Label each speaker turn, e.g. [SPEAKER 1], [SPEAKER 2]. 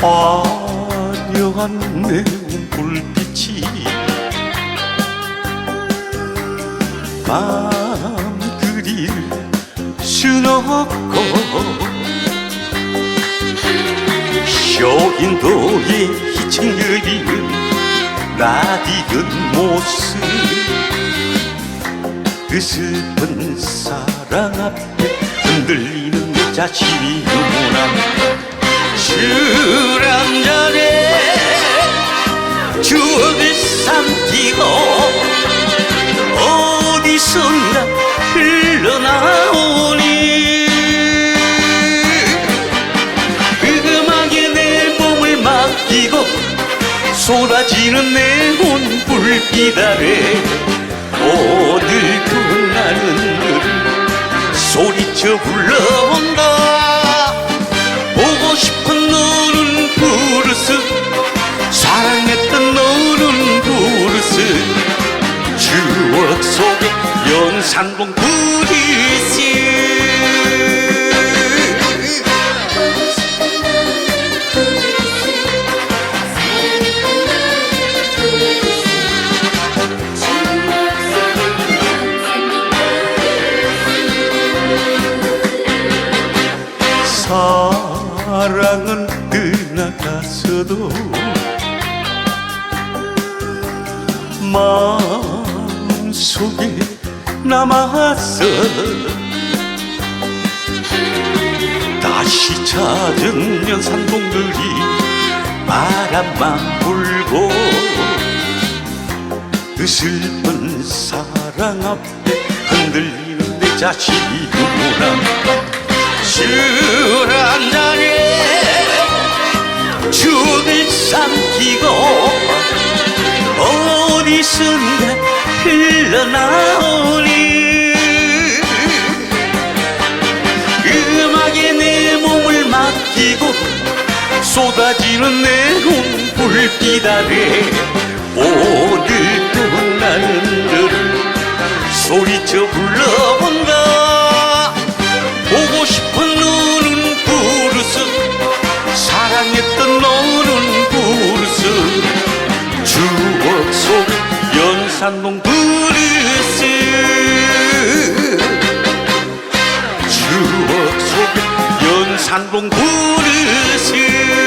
[SPEAKER 1] 화려한 내온 불빛이 마음 그릴 순 없고 쇼인도의 희층여리는 나디든 모습 그슬픈 사랑 앞에 흔들리는 내 자신이 너무나 술 한잔에 추억을 삼키고 어디선가 흘러나오니 그 음악에 내 몸을 맡기고 쏟아지는 내온 불빛 아래 오늘 그날은 소리쳐 불러본다 산봉 부리스 사랑은 떠나가서도 마음속에 남았어 다시 찾은 연산봉들이 바람만 불고 그 슬픈 사랑 앞에 흔들리는 내 자신이 누구나 술 한 잔에 추억을 삼키고 어디선가 흘러나오 쏟아지는 내온 불빛 아래 오늘 또 나는 너를 소리쳐 불러본다 보고 싶은 너는 부르스. 사랑했던 너는 부르스. 추억 속 연산동 부르스. 추억 속 연산동 부르스